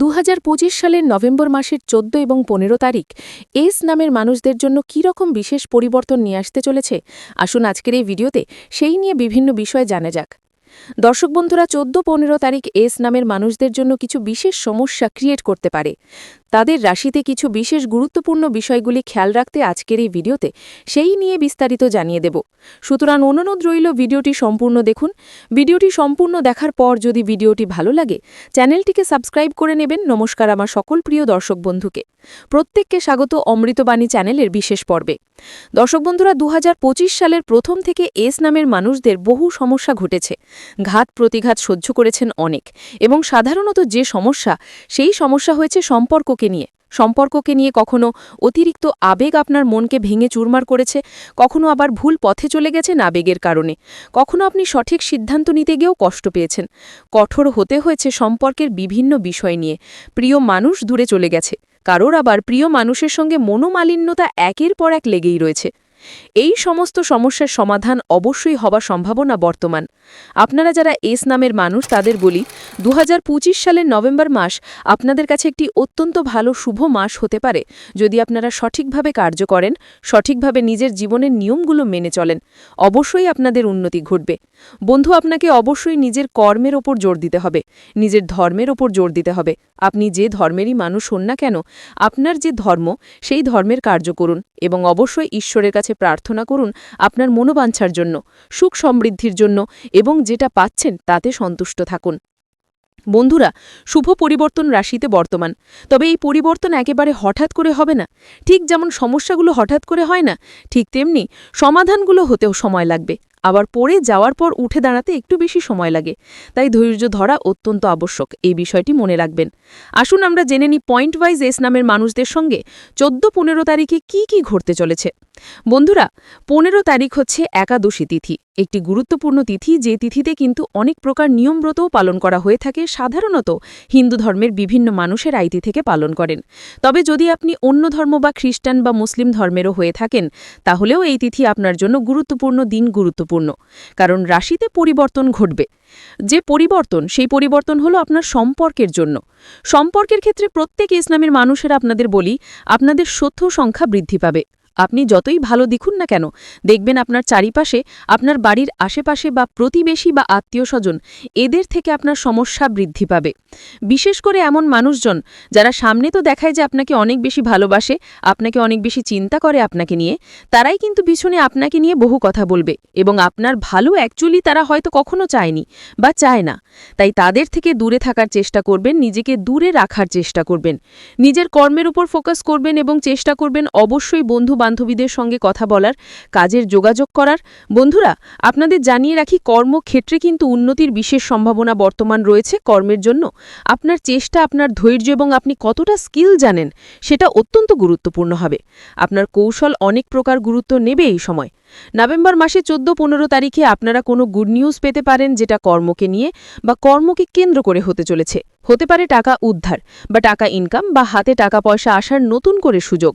দু হাজার পঁচিশ সালের নভেম্বর মাসের চোদ্দ এবং পনেরো তারিখ এস নামের মানুষদের জন্য কীরকম বিশেষ পরিবর্তন নিয়ে আসতে চলেছে? আসুন আজকের এই ভিডিওতে সেই নিয়ে বিভিন্ন বিষয় জানা যাক। দর্শক বন্ধুরা, চোদ্দ পনেরো তারিখ এস নামের মানুষদের জন্য কিছু বিশেষ সমস্যা ক্রিয়েট করতে পারে। তাদের রাশিতে কিছু বিশেষ গুরুত্বপূর্ণ বিষয়গুলি খেয়াল রাখতে আজকের এই ভিডিওতে সেই নিয়ে বিস্তারিত জানিয়ে দেব। সুতরাং অনুরোধ রইল ভিডিওটি সম্পূর্ণ দেখুন। ভিডিওটি সম্পূর্ণ দেখার পর যদি ভিডিওটি ভালো লাগে, চ্যানেলটিকে সাবস্ক্রাইব করে নেবেন। নমস্কার আমার সকল প্রিয় দর্শক বন্ধুকে। প্রত্যেককে স্বাগত অমৃতবাণী চ্যানেলের বিশেষ পর্বে। দর্শক বন্ধুরা দু হাজার পঁচিশ সালের প্রথম থেকে এস নামের মানুষদের বহু সমস্যা ঘটেছে। ঘাত প্রতিঘাত সহ্য করেছেন অনেক এবং সাধারণত যে সমস্যা, সেই সমস্যা হয়েছে সম্পর্ককে নিয়ে। সম্পর্ককে নিয়ে কখনো অতিরিক্ত আবেগ আপনার মনকে ভেঙে চুরমার করেছে, কখনো আবার ভুল পথে চলে গেছেন আবেগের কারণে। কখনো আপনি সঠিক সিদ্ধান্ত নিতে গিয়েও কষ্ট পেয়েছেন। কঠোর হতে হয়েছে সম্পর্কের বিভিন্ন বিষয় নিয়ে। প্রিয় মানুষ দূরে চলে গেছে। কারোর আবার প্রিয় মানুষের সঙ্গে মনোমালিন্যতা একের পর এক লেগেই রয়েছে। এই সমস্ত সমস্যার সমাধান অবশ্যই হবার সম্ভাবনা বর্তমান। আপনারা যারা এস নামের মানুষ, তাদের বলি দু হাজার পঁচিশ সালের নভেম্বর মাস আপনাদের কাছে একটি অত্যন্ত ভালো শুভ মাস হতে পারে যদি আপনারা সঠিকভাবে কার্য করেন, সঠিকভাবে নিজের জীবনের নিয়মগুলো মেনে চলেন। অবশ্যই আপনাদের উন্নতি ঘটবে। বন্ধু, আপনাকে অবশ্যই নিজের কর্মের ওপর জোর দিতে হবে। নিজের ধর্মের ওপর জোর দিতে হবে। আপনি যে ধর্মেরই মানুষ হন না কেন, আপনার যে ধর্ম, সেই ধর্মের কার্য করুন এবং অবশ্যই ঈশ্বরের কাছে প্রার্থনা করুন আপনার মনোবাঞ্ছার জন্য, সুখ সমৃদ্ধির জন্য এবং যেটা পাচ্ছেন তাতে সন্তুষ্ট থাকুন। বন্ধুরা, শুভ পরিবর্তন রাশিতে বর্তমান। তবে এই পরিবর্তন একেবারে হঠাৎ করে হবে না। ঠিক যেমন সমস্যাগুলো হঠাৎ করে হয় না, ঠিক তেমনি সমাধানগুলো হতেও সময় লাগবে। আবার পড়ে যাওয়ার পর উঠে দাঁড়াতে একটু বেশি সময় লাগে। তাই ধৈর্য ধরা অত্যন্ত আবশ্যক, এই বিষয়টি মনে রাখবেন। আসুন আমরা জেনে নিই পয়েন্ট ওয়াইজ এস নামের মানুষদের সঙ্গে চোদ্দ পনেরো তারিখে কি কি ঘটতে চলেছে। বন্ধুরা, পনেরো তারিখ হচ্ছে একাদশী তিথি, একটি গুরুত্বপূর্ণ তিথি যে তিথিতে কিন্তু অনেক প্রকার নিয়মব্রতও পালন করা হয়ে থাকে, সাধারণত হিন্দু ধর্মের বিভিন্ন মানুষের আইতি থেকে পালন করেন। তবে যদি আপনি অন্য ধর্ম বা খ্রিস্টান বা মুসলিম ধর্মেরও হয়ে থাকেন, তাহলেও এই তিথি আপনার জন্য গুরুত্বপূর্ণ দিন, গুরুত্বপূর্ণ কারণ রাশিতে পরিবর্তন ঘটবে। যে পরিবর্তন, সেই পরিবর্তন হলো আপনার সম্পর্কের জন্য। সম্পর্কের ক্ষেত্রে প্রত্যেক ইসলামের মানুষেরা আপনাদের বলি, আপনাদের সত্য সংখ্যা বৃদ্ধি পাবে। আপনি যতই ভালো দেখুন না কেন, দেখবেন আপনার চারিপাশে, আপনার বাড়ির আশেপাশে বা প্রতিবেশী বা আত্মীয় স্বজন এদের থেকে আপনার সমস্যা বৃদ্ধি পাবে। বিশেষ করে এমন মানুষজন যারা সামনে তো দেখায় যে আপনাকে অনেক বেশি ভালোবাসে, আপনাকে অনেক বেশি চিন্তা করে আপনাকে নিয়ে, তারাই কিন্তু পিছনে আপনাকে নিয়ে বহু কথা বলবে এবং আপনার ভালো অ্যাকচুয়ালি তারা হয়তো কখনো চায়নি বা চায় না। তাই তাদের থেকে দূরে থাকার চেষ্টা করবেন, নিজেকে দূরে রাখার চেষ্টা করবেন। নিজের কর্মের উপর ফোকাস করবেন এবং চেষ্টা করবেন অবশ্যই বন্ধু বান্ধবীদের সঙ্গে কথা বলার, কাজের যোগাযোগ করার। বন্ধুরা, আপনাদের জানিয়ে রাখি কর্মক্ষেত্রে কিন্তু উন্নতির বিশেষ সম্ভাবনা বর্তমান রয়েছে কর্মের জন্য। আপনার চেষ্টা, আপনার ধৈর্য এবং আপনি কতটা স্কিল জানেন, সেটা অত্যন্ত গুরুত্বপূর্ণ হবে। আপনার কৌশল অনেক প্রকার গুরুত্ব নেবে এই সময়। নভেম্বর মাসে চোদ্দ পনেরো তারিখে আপনারা কোনো গুড নিউজ পেতে পারেন, যেটা কর্মকে নিয়ে বা কর্মকে কেন্দ্র করে হতে চলেছে। হতে পারে টাকা উদ্ধার বা টাকা ইনকাম বা হাতে টাকা পয়সা আসার নতুন করে সুযোগ।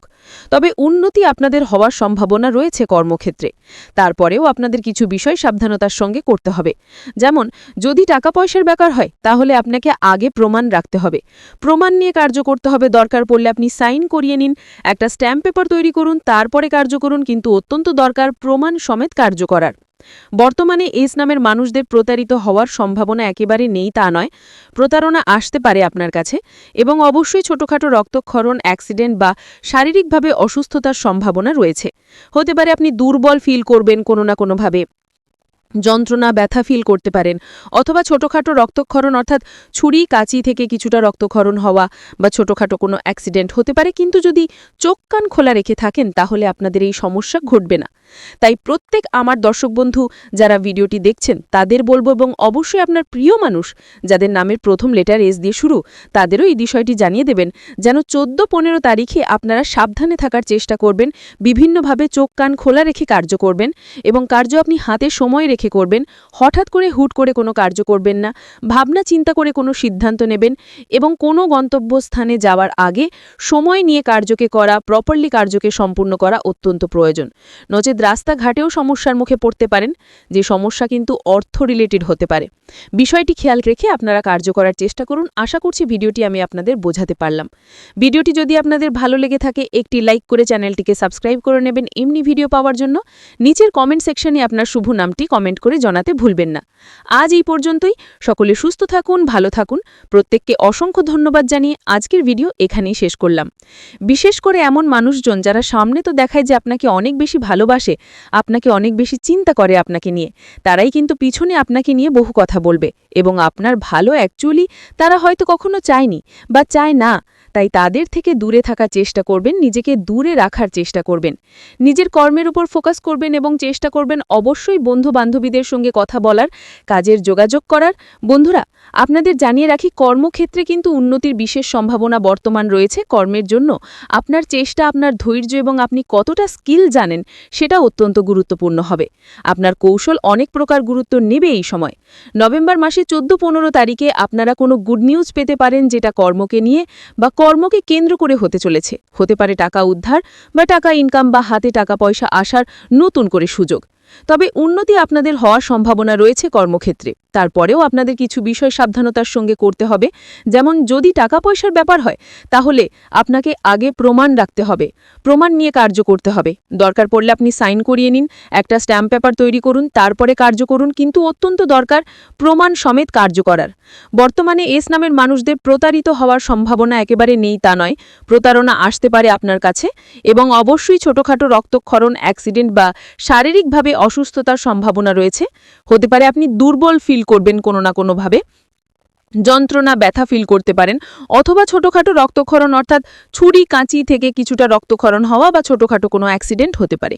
তবে উন্নতি আপনাদের হওয়ার সম্ভাবনা রয়েছে কর্মক্ষেত্রে। তারপরেও আপনাদের কিছু বিষয় সাবধানতার সঙ্গে করতে হবে। যেমন, যদি টাকা পয়সার ব্যাপার হয়, তাহলে আপনাকে আগে প্রমাণ রাখতে হবে। প্রমাণ নিয়ে কার্য করতে হবে, দরকার পড়লে আপনি সাইন করিয়ে নিন, একটা স্ট্যাম্প পেপার তৈরি করুন, তারপরে কার্য করুন, কিন্তু অত্যন্ত দরকার প্রমাণ সমেত কার্য করার। বর্তমানে এস নামের মানুষদের প্রতারিত হওয়ার সম্ভাবনা একেবারে নেই তা নয়। প্রতারণা আসতে পারে আপনার কাছে এবং অবশ্যই ছোটখাটো রক্তক্ষরণ, অ্যাক্সিডেন্ট বা শারীরিকভাবে অসুস্থতার সম্ভাবনা রয়েছে। হতে পারে আপনি দুর্বল ফিল করবেন কোনো না কোনোভাবে। যন্ত্রণা, ব্যথা ফিল করতে পারেন। অথবা ছোটোখাটো রক্তক্ষরণ, অর্থাৎ ছুরি, কাঁচি থেকে কিছুটা রক্তক্ষরণ হওয়া বা ছোটোখাটো কোনো অ্যাক্সিডেন্ট হতে পারে। কিন্তু যদি চোখ, কান খোলা রেখে থাকেন, তাহলে আপনাদের এই সমস্যা ঘটবে না। তাই প্রত্যেক আমার দর্শক বন্ধু যারা ভিডিওটি দেখছেন, তাদের বলব এবং অবশ্যই আপনার প্রিয় মানুষ যাদের নামের প্রথম লেটার এস দিয়ে শুরু, তাদেরও এই বিষয়টি জানিয়ে দেবেন, যেন চোদ্দ, পনেরো তারিখে আপনারা সাবধানে থাকার চেষ্টা করবেন, বিভিন্নভাবে চোখ, কান খোলা রেখে কার্য করবেন এবং কার্য আপনি হাতে সময় রেখে রেখে করবেন, হঠাৎ করে হুট করে কোনো কার্য করবেন না, ভাবনা চিন্তা করে কোনো সিদ্ধান্ত নেবেন এবং কোনো গন্তব্যস্থানে যাওয়ার আগে সময় নিয়ে কার্যকে করা প্রপারলি কার্যকে সম্পূর্ণ করা অত্যন্ত প্রয়োজন। নচেত রাস্তাঘাটেও সমস্যার মুখে পড়তে পারেন, যে সমস্যা কিন্তু অর্থ রিলেটেড হতে পারে। বিষয়টি খেয়াল রেখে আপনারা কার্য করার চেষ্টা করুন। আশা করছি ভিডিওটি আমি আপনাদের বোঝাতে পারলাম। ভিডিওটি যদি আপনাদের ভালো লেগে থাকে, একটি লাইক করে চ্যানেলটিকে সাবস্ক্রাইব করে নেবেন। এমনি ভিডিও পাওয়ার জন্য নিচের কমেন্ট সেকশনে আপনার শুভ নামটি কমেন্ট করে জানাতে ভুলবেন না। আজ এই পর্যন্তই। সকলে সুস্থ থাকুন, ভালো থাকুন। প্রত্যেককে অসংখ্য ধন্যবাদ জানিয়ে আজকের ভিডিও এখানেই শেষ করলাম। বিশেষ করে এমন মানুষজন যারা সামনে তো দেখায় যে আপনাকে অনেক বেশি ভালোবাসে, আপনাকে অনেক বেশি চিন্তা করে আপনাকে নিয়ে, তারাই কিন্তু পিছনে আপনাকে নিয়ে বহু কথা বলবে এবং আপনার ভালো অ্যাকচুয়ালি তারা হয়তো কখনো চায়নি বা চায় না। তাই তাদের থেকে দূরে থাকার চেষ্টা করবেন, নিজেকে দূরে রাখার চেষ্টা করবেন। নিজের কর্মের উপর ফোকাস করবেন এবং চেষ্টা করবেন অবশ্যই বন্ধু বান্ধবীদের সঙ্গে কথা বলার, কাজের যোগাযোগ করার। বন্ধুরা, আপনাদের জানিয়ে রাখি, কর্মক্ষেত্রে কিন্তু উন্নতির বিশেষ সম্ভাবনা বর্তমান রয়েছে। কর্মের জন্য আপনার চেষ্টা, আপনার ধৈর্য এবং আপনি কতটা স্কিল জানেন, সেটা অত্যন্ত গুরুত্বপূর্ণ হবে। আপনার কৌশল অনেক প্রকার গুরুত্ব নেবে এই সময়। নভেম্বর মাসে চোদ্দ পনেরো তারিখে আপনারা কোনো গুড নিউজ পেতে পারেন যেটা কর্মকে নিয়ে বা কর্মকে কেন্দ্র করে হতে চলেছে। হতে পারে টাকা উদ্ধার বা টাকা ইনকাম বা হাতে টাকা পয়সা আসার নতুন করে সুযোগ। তবে উন্নতি আপনাদের হওয়ার সম্ভাবনা রয়েছে কর্মক্ষেত্রে। তারপরেও আপনাদের কিছু বিষয় সাবধানতার সঙ্গে করতে হবে। যেমন যদি টাকা পয়সার ব্যাপার হয়, তাহলে আপনাকে আগে প্রমাণ রাখতে হবে। প্রমাণ নিয়ে কার্য করতে হবে। দরকার পড়লে আপনি সাইন করিয়ে নিন, একটা স্ট্যাম্প পেপার তৈরি করুন, তারপরে কার্য করুন, কিন্তু অত্যন্ত দরকার প্রমাণ সমেত কার্য করার। বর্তমানে এস নামের মানুষদের প্রতারিত হওয়ার সম্ভাবনা একেবারে নেই তা নয়। প্রতারণা আসতে পারে আপনার কাছে এবং অবশ্যই ছোটখাটো রক্তক্ষরণ, অ্যাক্সিডেন্ট বা শারীরিকভাবে অসুস্থতার সম্ভাবনা রয়েছে। হতে পারে আপনি দুর্বল ফিল করবেন কোনো না কোনোভাবে। যন্ত্রণা, ব্যথা ফিল করতে পারেন। অথবা ছোটোখাটো রক্তক্ষরণ, অর্থাৎ ছুরি, কাঁচি থেকে কিছুটা রক্তক্ষরণ হওয়া বা ছোটোখাটো কোনো অ্যাক্সিডেন্ট হতে পারে।